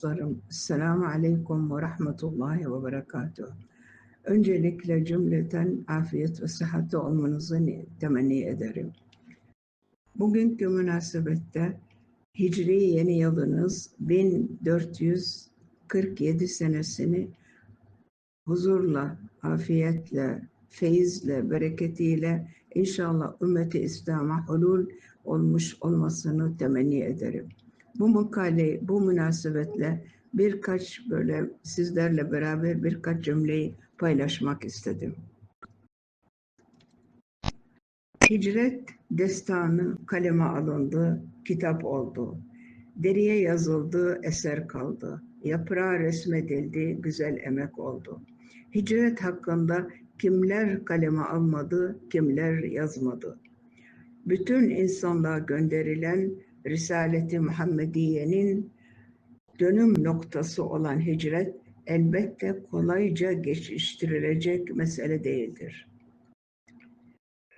dostlarım. Selamun Aleyküm ve Rahmetullahi ve Berekatuhu. Öncelikle cümleten afiyet ve sıhhatte olmanızı temenni ederim. Bugünkü münasebette Hicri yeni yılınız 1447 senesini huzurla, afiyetle, feyizle, bereketiyle inşallah ümmeti İslam'a hulul olmuş olmasını temenni ederim. Bu makale, bu münasebetle birkaç böyle sizlerle beraber birkaç cümleyi paylaşmak istedim. Hicret destanı kaleme alındı, kitap oldu. Deriye yazıldı, eser kaldı. Yaprağa resmedildi, güzel emek oldu. Hicret hakkında kimler kaleme almadı, kimler yazmadı. Bütün insanlığa gönderilen Risaleti Muhammediye'nin dönüm noktası olan hicret elbette kolayca geçiştirilecek mesele değildir.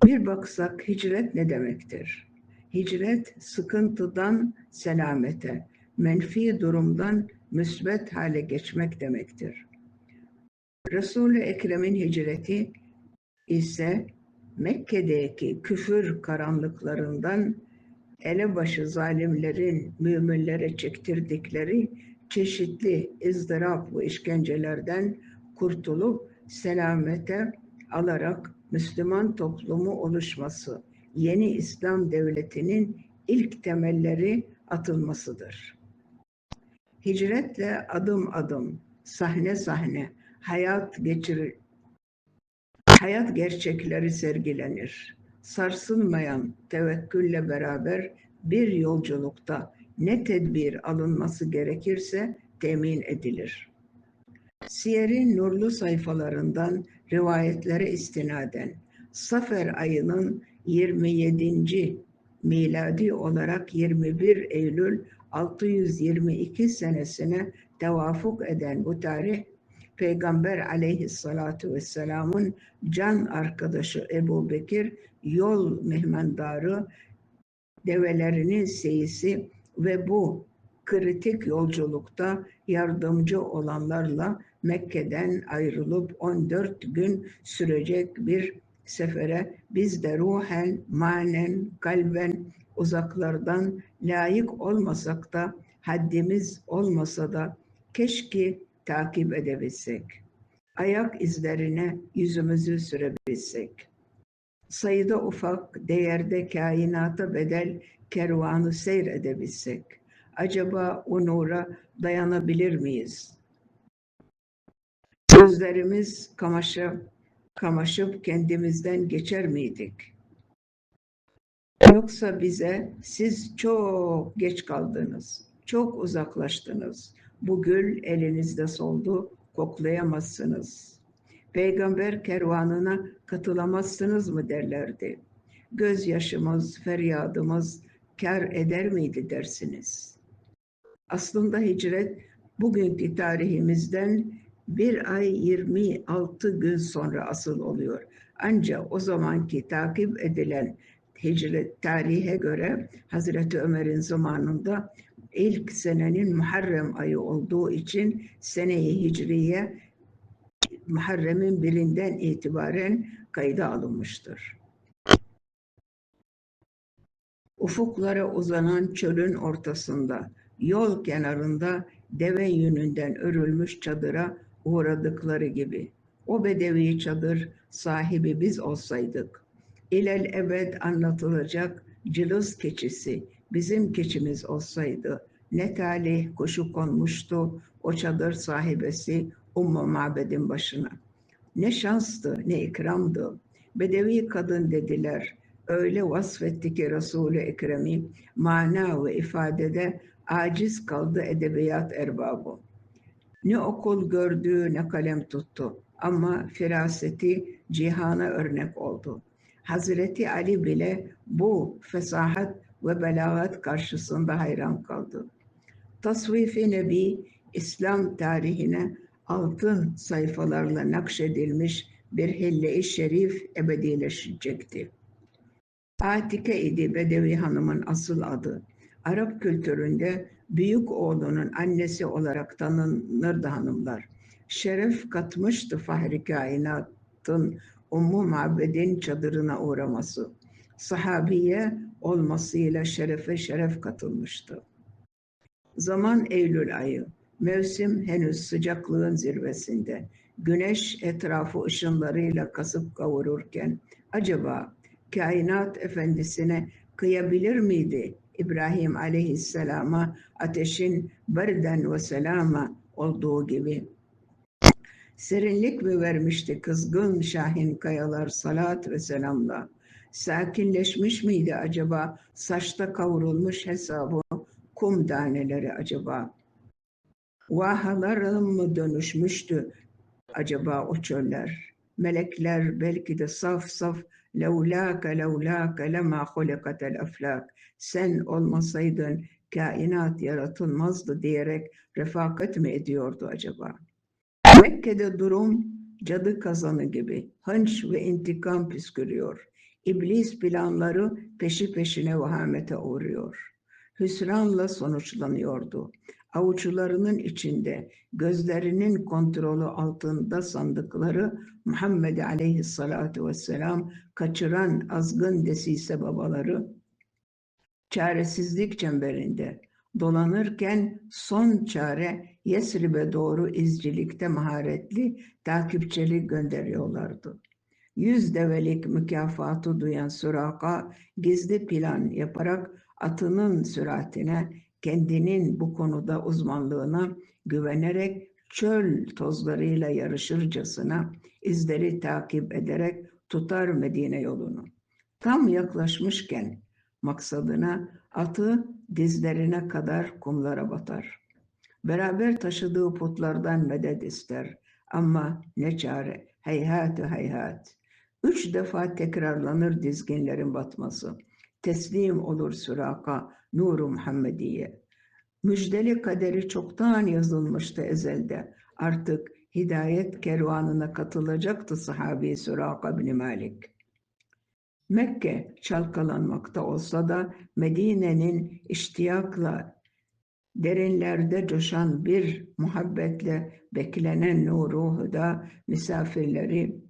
Bir baksak hicret ne demektir? Hicret sıkıntıdan selamete, menfi durumdan müsbet hale geçmek demektir. Resul-i Ekrem'in hicreti ise Mekke'deki küfür karanlıklarından elebaşı zalimlerin müminlere çektirdikleri çeşitli ızdırap ve işkencelerden kurtulup selamete alarak Müslüman toplumu oluşması, yeni İslam devletinin ilk temelleri atılmasıdır. Hicretle adım adım, sahne sahne hayat geçirir, hayat gerçekleri sergilenir sarsılmayan tevekkülle beraber bir yolculukta ne tedbir alınması gerekirse temin edilir. Siyer'in nurlu sayfalarından rivayetlere istinaden Safer ayının 27. miladi olarak 21 Eylül 622 senesine tevafuk eden bu tarih Peygamber aleyhissalatu vesselamın can arkadaşı Ebu Bekir yol mehmendarı, develerinin seyisi ve bu kritik yolculukta yardımcı olanlarla Mekke'den ayrılıp 14 gün sürecek bir sefere biz de ruhen, manen, kalben uzaklardan layık olmasak da haddimiz olmasa da keşke takip edebilsek. Ayak izlerine yüzümüzü sürebilsek sayıda ufak, değerde kainata bedel kervanı seyredebilsek, acaba o nura dayanabilir miyiz? Gözlerimiz kamaşıp, kamaşıp kendimizden geçer miydik? Yoksa bize siz çok geç kaldınız, çok uzaklaştınız. Bu gül elinizde soldu, koklayamazsınız.'' peygamber kervanına katılamazsınız mı derlerdi. Gözyaşımız, feryadımız kar eder miydi dersiniz. Aslında hicret bugünkü tarihimizden bir ay 26 gün sonra asıl oluyor. Ancak o zamanki takip edilen hicret tarihe göre Hazreti Ömer'in zamanında ilk senenin Muharrem ayı olduğu için seneyi hicriye Muharrem'in birinden itibaren kayda alınmıştır. Ufuklara uzanan çölün ortasında, yol kenarında deve yününden örülmüş çadıra uğradıkları gibi. O bedevi çadır sahibi biz olsaydık, ilel ebed anlatılacak cılız keçisi bizim keçimiz olsaydı, ne talih kuşu konmuştu o çadır sahibesi Ummu Mabed'in başına. Ne şanstı, ne ikramdı. Bedevi kadın dediler. Öyle vasfetti ki Resul-i Ekrem'i mana ve ifadede aciz kaldı edebiyat erbabı. Ne okul gördü ne kalem tuttu ama firaseti cihana örnek oldu. Hazreti Ali bile bu fesahat ve belagat karşısında hayran kaldı. Tasvif-i Nebi İslam tarihine altın sayfalarla nakşedilmiş bir helle-i şerif ebedileşecekti. Atike idi Bedevi Hanım'ın asıl adı. Arap kültüründe büyük oğlunun annesi olarak tanınırdı hanımlar. Şeref katmıştı Fahri Kainat'ın Ummu Mabed'in çadırına uğraması. Sahabiye olmasıyla şerefe şeref katılmıştı. Zaman Eylül ayı. Mevsim henüz sıcaklığın zirvesinde. Güneş etrafı ışınlarıyla kasıp kavururken acaba kainat efendisine kıyabilir miydi İbrahim aleyhisselama ateşin berden ve selama olduğu gibi? Serinlik mi vermişti kızgın şahin kayalar salat ve selamla? Sakinleşmiş miydi acaba saçta kavrulmuş hesabı kum taneleri acaba? Vahalara mı dönüşmüştü acaba o çöller? Melekler belki de saf saf levlâke levlâke lemâ hulikatel aflâk sen olmasaydın kainat yaratılmazdı diyerek refakat mi ediyordu acaba? Mekke'de durum cadı kazanı gibi hınç ve intikam püskürüyor. İblis planları peşi peşine vahamete uğruyor. Hüsranla sonuçlanıyordu. Avuçlarının içinde, gözlerinin kontrolü altında sandıkları Muhammed Aleyhisselatü Vesselam kaçıran azgın desise babaları çaresizlik çemberinde dolanırken son çare Yesrib'e doğru izcilikte maharetli takipçili gönderiyorlardı. Yüz develik mükafatı duyan Suraka gizli plan yaparak atının süratine, kendinin bu konuda uzmanlığına güvenerek çöl tozlarıyla yarışırcasına izleri takip ederek tutar Medine yolunu. Tam yaklaşmışken maksadına atı dizlerine kadar kumlara batar. Beraber taşıdığı putlardan medet ister. Ama ne çare, heyhat heyhat. Üç defa tekrarlanır dizginlerin batması. Teslim olur süraka, nuru Muhammediye. Müjdeli kaderi çoktan yazılmıştı ezelde. Artık hidayet kervanına katılacaktı sahabi Süraka bin Malik. Mekke çalkalanmakta olsa da Medine'nin iştiyakla derinlerde coşan bir muhabbetle beklenen nuru huda misafirleri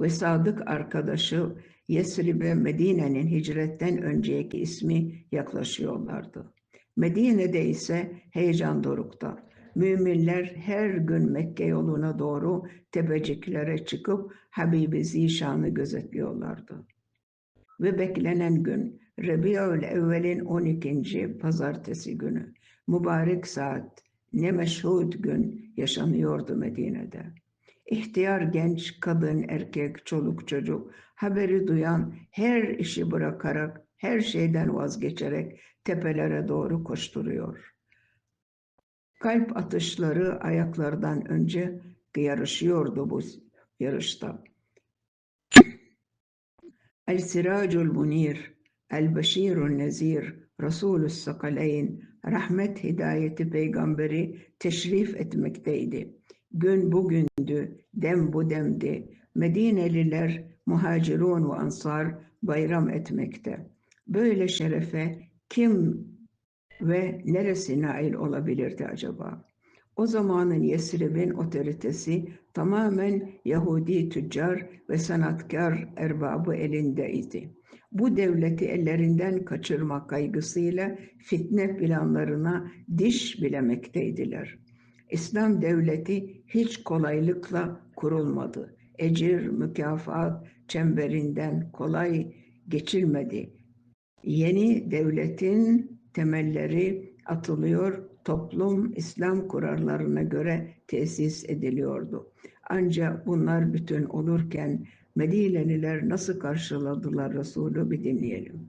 ve sadık arkadaşı Yesrib'e Medine'nin hicretten önceki ismi yaklaşıyorlardı. Medine'de ise heyecan dorukta. Müminler her gün Mekke yoluna doğru tepeciklere çıkıp Habibi Zişan'ı gözetliyorlardı. Ve beklenen gün Rebi'ül Evvel'in 12. pazartesi günü mübarek saat ne meşhud gün yaşanıyordu Medine'de. İhtiyar genç, kadın, erkek, çoluk çocuk haberi duyan her işi bırakarak, her şeyden vazgeçerek tepelere doğru koşturuyor. Kalp atışları ayaklardan önce yarışıyordu bu yarışta. El Siracul Munir, El Beşirun Nezir, Resulü Sakaleyn, rahmet hidayeti peygamberi teşrif etmekteydi. Gün bugündü, dem bu demdi. Medineliler, muhacirun ve ansar bayram etmekte. Böyle şerefe kim ve neresi nail olabilirdi acaba? O zamanın Yesrib'in otoritesi tamamen Yahudi tüccar ve sanatkar erbabı elindeydi. Bu devleti ellerinden kaçırma kaygısıyla fitne planlarına diş bilemekteydiler. İslam devleti hiç kolaylıkla kurulmadı. Ecir, mükafat çemberinden kolay geçilmedi. Yeni devletin temelleri atılıyor, toplum İslam kurallarına göre tesis ediliyordu. Ancak bunlar bütün olurken Medineliler nasıl karşıladılar Resulü bir dinleyelim.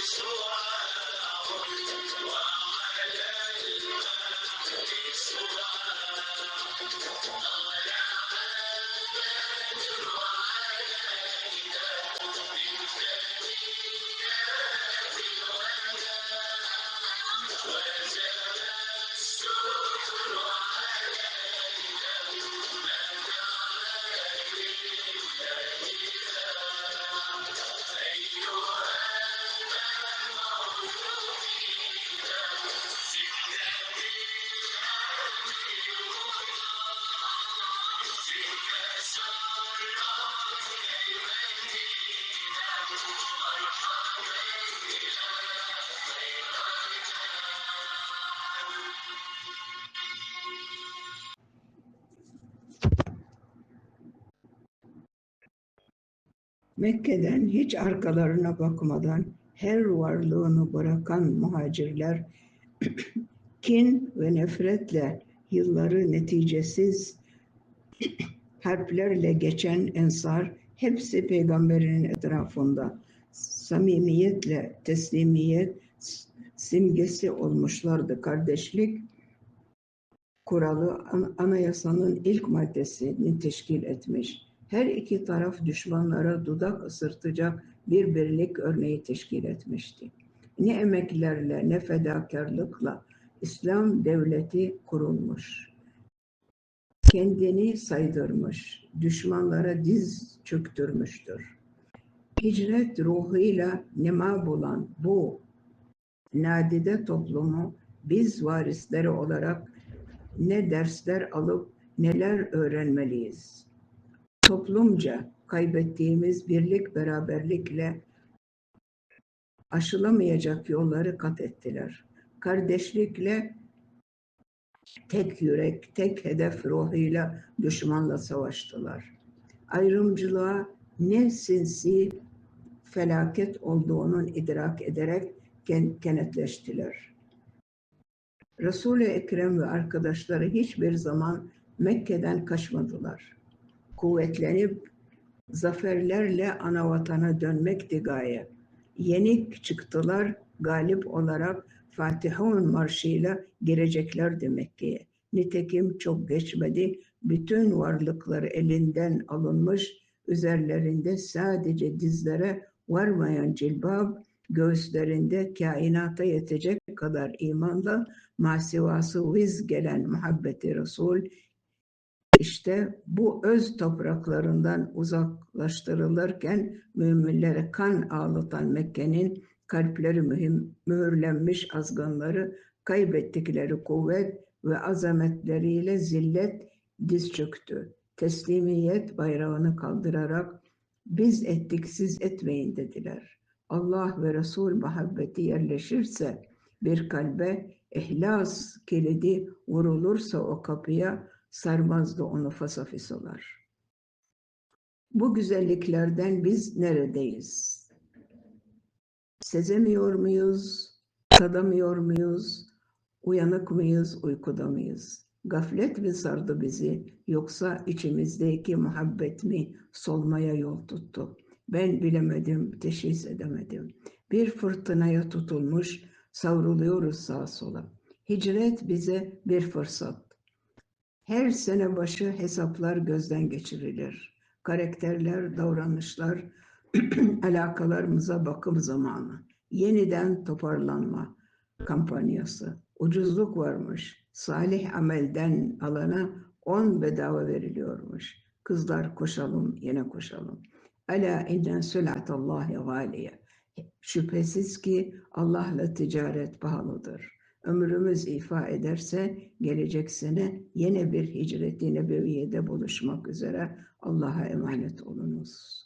Thank you. Mekke'den hiç arkalarına bakmadan her varlığını bırakan muhacirler kin ve nefretle yılları neticesiz harplerle geçen ensar hepsi peygamberinin etrafında samimiyetle teslimiyet simgesi olmuşlardı. Kardeşlik kuralı anayasanın ilk maddesini teşkil etmiş. Her iki taraf düşmanlara dudak ısırtacak bir birlik örneği teşkil etmişti. Ne emeklerle ne fedakarlıkla İslam devleti kurulmuş. Kendini saydırmış, düşmanlara diz çöktürmüştür. Hicret ruhuyla nema bulan bu nadide toplumu biz varisleri olarak ne dersler alıp neler öğrenmeliyiz? Toplumca kaybettiğimiz birlik beraberlikle aşılamayacak yolları kat ettiler. Kardeşlikle tek yürek, tek hedef ruhuyla düşmanla savaştılar. Ayrımcılığa ne sinsi felaket olduğunun idrak ederek kenetleştiler. Resul-i Ekrem ve arkadaşları hiçbir zaman Mekke'den kaçmadılar. Kuvvetlenip zaferlerle ana vatana dönmekti gaye. Yenik çıktılar, galip olarak Fatihun marşıyla gireceklerdi Mekke'ye. Nitekim çok geçmedi, bütün varlıkları elinden alınmış, üzerlerinde sadece dizlere varmayan cilbab, göğüslerinde kainata yetecek kadar imanla masivası viz gelen muhabbeti Resul, işte bu öz topraklarından uzaklaştırılırken müminlere kan ağlatan Mekke'nin kalpleri mühim, mühürlenmiş azganları kaybettikleri kuvvet ve azametleriyle zillet diz çöktü. Teslimiyet bayrağını kaldırarak biz ettik siz etmeyin dediler. Allah ve Resul muhabbeti yerleşirse bir kalbe ihlas kilidi vurulursa o kapıya sarmazdı onu fasafisolar. Bu güzelliklerden biz neredeyiz? Sezemiyor muyuz? Tadamıyor muyuz? Uyanık mıyız? Uykuda mıyız? Gaflet mi sardı bizi yoksa içimizdeki muhabbet mi solmaya yol tuttu? Ben bilemedim, teşhis edemedim. Bir fırtınaya tutulmuş, Savruluyoruz sağa sola. Hicret bize bir fırsat. Her sene başı hesaplar gözden geçirilir. Karakterler, davranışlar, alakalarımıza bakım zamanı. Yeniden toparlanma kampanyası. Ucuzluk varmış. Salih amelden alana on bedava veriliyormuş. Kızlar koşalım, yine koşalım. Ala innen sülatallahi galiye. Şüphesiz ki Allah'la ticaret pahalıdır. Ömrümüz ifa ederse gelecek sene yine bir hicret-i nebeviyede buluşmak üzere Allah'a emanet olunuz.